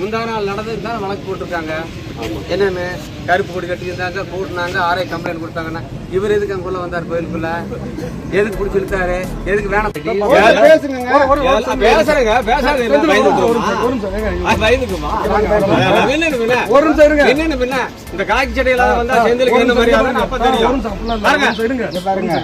முந்தா நாள் நடந்ததுக்கு தான் வழக்கு போட்டிருக்காங்க. என்னன்னு கருப்பு கொடி கட்டியிருந்தாங்க கூட்டினாங்க ஆரே கம்ப்ளைண்ட் கொடுத்தாங்கன்னா. இவர் எதுக்கு அங்குள்ள வந்தார் கோயிலுக்குள்ள? எதுக்கு பிடிச்சி இழுத்தாரு? எதுக்கு வேணாம்? இந்த காக்கி சட்டையில வந்தா செந்திலுக்கு என்ன மாதிரி அப்ப தெரியும். பாருங்க.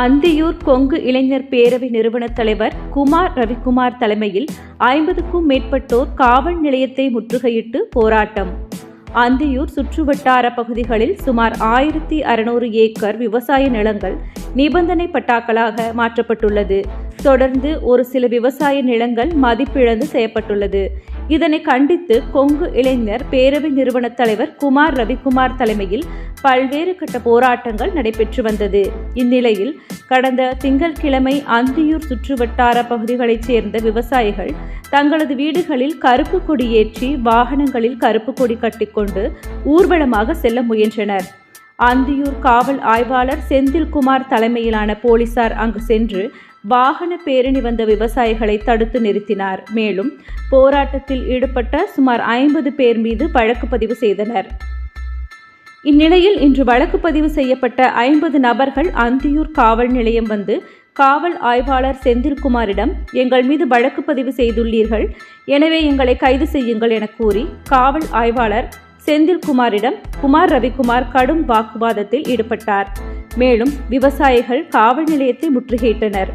அந்தியூர் கொங்கு இளைஞர் பேரவை நிறுவன தலைவர் குமார் ரவிக்குமார் தலைமையில் ஐம்பதுக்கும் மேற்பட்டோர் காவல் நிலையத்தை முற்றுகையிட்டு போராட்டம். அந்தியூர் சுற்றுவட்டார பகுதிகளில் சுமார் ஆயிரத்தி அறுநூறு ஏக்கர் விவசாய நிலங்கள் நிபந்தனை பட்டாக்களாக மாற்றப்பட்டுள்ளது. தொடர்ந்து ஒரு சில விவசாய நிலங்கள் மதிப்பிழந்து செய்யப்பட்டுள்ளது. இதனை கண்டித்து கொங்கு இளைஞர் பேரவை நிறுவன தலைவர் குமார் ரவிக்குமார் தலைமையில் பல்வேறு கட்ட போராட்டங்கள் நடைபெற்று வந்தது. இந்நிலையில் கடந்த திங்கட்கிழமை அந்தியூர் சுற்றுவட்டார பகுதிகளைச் சேர்ந்த விவசாயிகள் தங்களது வீடுகளில் கருப்பு கொடி ஏற்றி வாகனங்களில் கருப்பு கொடி கட்டிக்கொண்டு ஊர்வலமாக செல்ல முயன்றனர். அந்தியூர் காவல் ஆய்வாளர் செந்தில்குமார் தலைமையிலான போலீசார் அங்கு சென்று வாகன பேரணி வந்த விவசாயிகளை தடுத்து நிறுத்தினார். மேலும் போராட்டத்தில் ஈடுபட்ட சுமார் ஐம்பது பேர் மீது வழக்கு பதிவு செய்தனர். இந்நிலையில் இன்று வழக்கு பதிவு செய்யப்பட்ட ஐம்பது நபர்கள் அந்தியூர் காவல் நிலையம் வந்து காவல் ஆய்வாளர் செந்தில்குமாரிடம் எங்கள் மீது வழக்கு பதிவு செய்துள்ளீர்கள். எனவே எங்களை கைது செய்யுங்கள் என கூறி காவல் ஆய்வாளர் செந்தில்குமாரிடம் குமார் ரவிக்குமார் கடும் வாக்குவாதத்தில் ஈடுபட்டார். மேலும் விவசாயிகள் காவல் நிலையத்தை முற்றுகையிட்டனர்.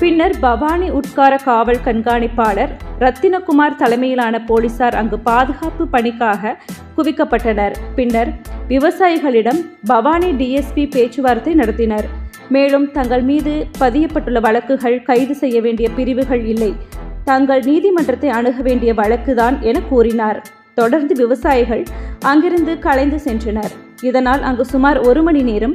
பின்னர் பவானி உட்கார காவல் கண்காணிப்பாளர் ரத்தினகுமார் தலைமையிலான போலீசார் அங்கு பாதுகாப்பு பணிக்காக குவிக்கப்பட்டனர். பின்னர் விவசாயிகளிடம் பவானி டிஎஸ்பி பேச்சுவார்த்தை நடத்தினர். மேலும் தங்கள் மீது பதியப்பட்டுள்ள வழக்குகள் கைது செய்ய வேண்டிய பிரிவுகள் இல்லை. தங்கள் நீதிமன்றத்தை அணுக வேண்டிய வழக்குதான் என கூறினார். தொடர்ந்து விவசாயிகள் அங்கிருந்து கலைந்து சென்றனர். இதனால் அங்கு சுமார் ஒரு மணி நேரம்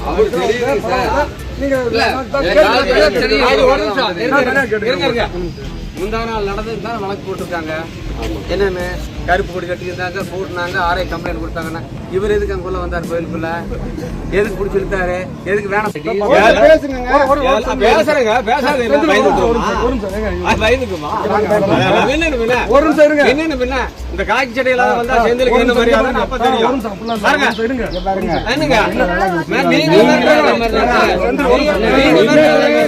முந்தா நாள் நடந்ததுக்கு தான் வழக்கு போட்டிருக்காங்க. என்னன்னு கருப்பு கொடி கட்டியிருந்தாங்க கூட்டினாங்க ஆரே கம்ப்ளைண்ட் கொடுத்தாங்கன்னா இவர் எதுக்கு அங்குள்ள வந்தார் கோயிலுக்குள்ள? எதுக்கு பிடிச்சி இழுத்தாரு? எதுக்கு வேணாம். பேசுங்க. பேசுறேங்க பேசாத ஒரு நிமிஷம் இருங்க ஒரு நிமிஷம் இருங்க. என்னன்னு பின்ன? இந்த காக்கி சட்டையில வந்தா செந்திலுக்கு என்ன அப்ப ஒரு தெரியும் இருங்க. பாருங்க. என்னங்க? நீங்க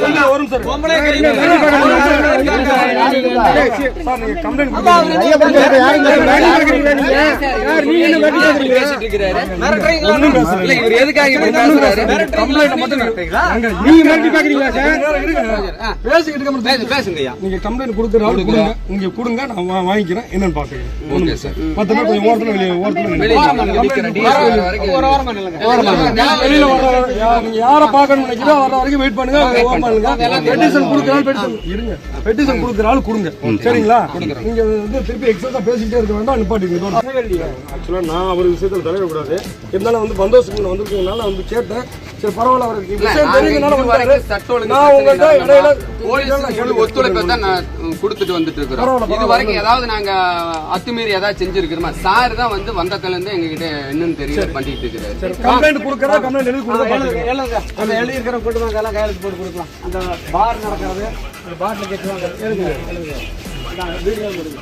இல்ல, ஒரு நிமிஷம் இருங்க. பொம்பளை சார் நீங்க கம்ப்ளைண்ட் நீங்க? நீங்க மட்டும் நீங்க மிரட்டி சார் இருக்க நீங்க கொடுக்குற. ஆள் கொடுங்க. இங்க கொடுங்க நான் வா- வாங்கிக்கிறேன். என்னன்னு பாத்துக்கிறேன் ஓகே சார். மத்த பேர் கொஞ்சம் ஓரத்துல வெளியே ஓரத்துல வெளியே ஒரு ஓரமா நில்லுங்க. வெளியில வர நீங்க யார வர வரைக்கும் வெயிட் பண்ணுங்க. பெட்டிஷன் கொடுக்குற ஆள் பெட்டிஷன் இருங்க. பெட்டிஷன் கொடுக்குற ஆள் கொடுங்க. சரிங்களா? நீங்க வந்து திருப்பி எக்ஸஸா பேசிக்கிட்டே இருக்க வேண்டாம் நிப்பாட்டிங்க ஆக்சுவலா நான் அவர் விஷயத்துல தலையிடக்கூடாது. இருந்தாலும் வந்து பந்தோபஸ்து வந்திருக்கனால வந்து கேட்டேன். சரி பரவாயில்ல அவருக்கு விஷயம் தெரியுதுனால நான் உங்கள்கிட்ட இடையில போலீஸ் ஒத்துழைப்பை தான் நான் கொடுத்துட்டு வந்துட்டு இருக்கிறோம் இது வரைக்கும் ஏதாவது நாங்க அத்துமீறி ஏதாவது செஞ்சிருக்கிறோமா? சார் தான் வந்து வந்ததுல இருந்து எங்ககிட்ட என்னன்னு தெரியல பண்ணிட்டு இருக்கிறாரு. கம்ப்ளைண்ட் கொடுக்கறதா கம்ப்ளைண்ட் எழுதி கொடுக்க எழுதுங்க, எழுதுங்க. அந்த எழுதியிருக்கிற கூட்டு வாங்க எல்லாம் கையெழுத்து போட்டு கொடுக்கலாம். அந்த பார் நடக்கிறது பாட்டில் கட்டுவாங்க. எழுதுங்க எழுதுங்க. இந்தா, வீடியோ கொடுங்க.